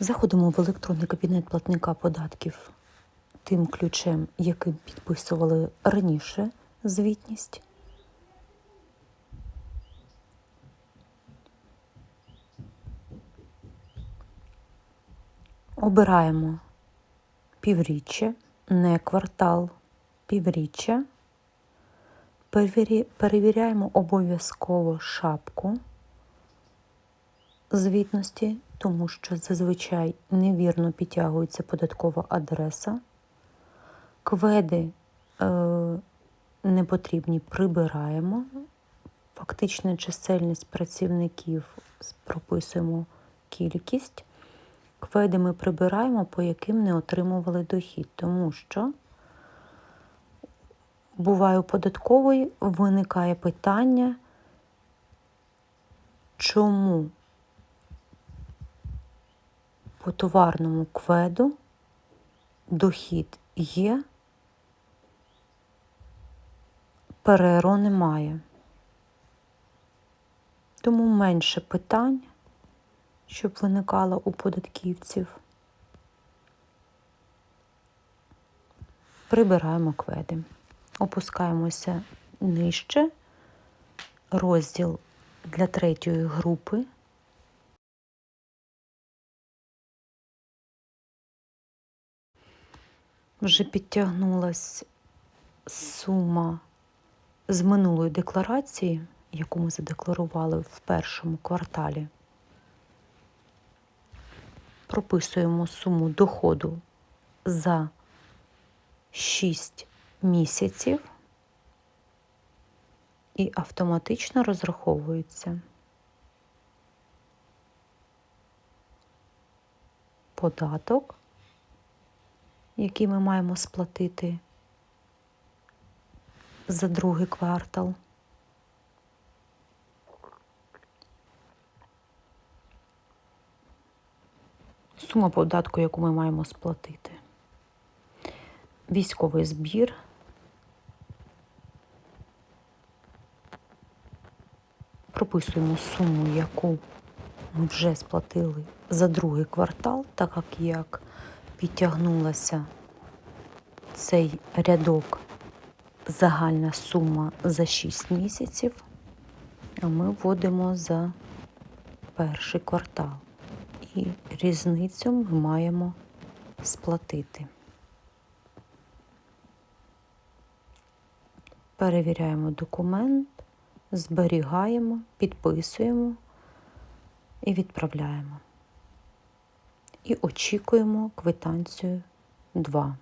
Заходимо в електронний кабінет платника податків тим ключем, яким підписували раніше звітність. Обираємо півріччя, не квартал, півріччя. Перевіряємо обов'язково шапку звітності, тому що зазвичай невірно підтягується податкова адреса. Кведи е, непотрібні прибираємо. Фактична чисельність працівників прописуємо кількість. Кведи ми прибираємо, по яким не отримували дохід, тому що буває у податкової виникає питання, чому по товарному кведу дохід є, переро немає. Тому менше питань, щоб виникало у податківців. Прибираємо кведи. Опускаємося нижче. Розділ для третьої групи. Вже підтягнулась сума з минулої декларації, яку ми задекларували в першому кварталі. Прописуємо суму доходу за 6 місяців і автоматично розраховується податок, який ми маємо сплатити за другий квартал. Сума податку, яку ми маємо сплатити. Військовий збір. Прописуємо суму, яку ми вже сплатили за другий квартал, так як підтягнулася цей рядок загальна сума за 6 місяців, а ми вводимо за перший квартал. І різницю ми маємо сплатити. Перевіряємо документ, зберігаємо, підписуємо і відправляємо. І очікуємо квитанцію 2.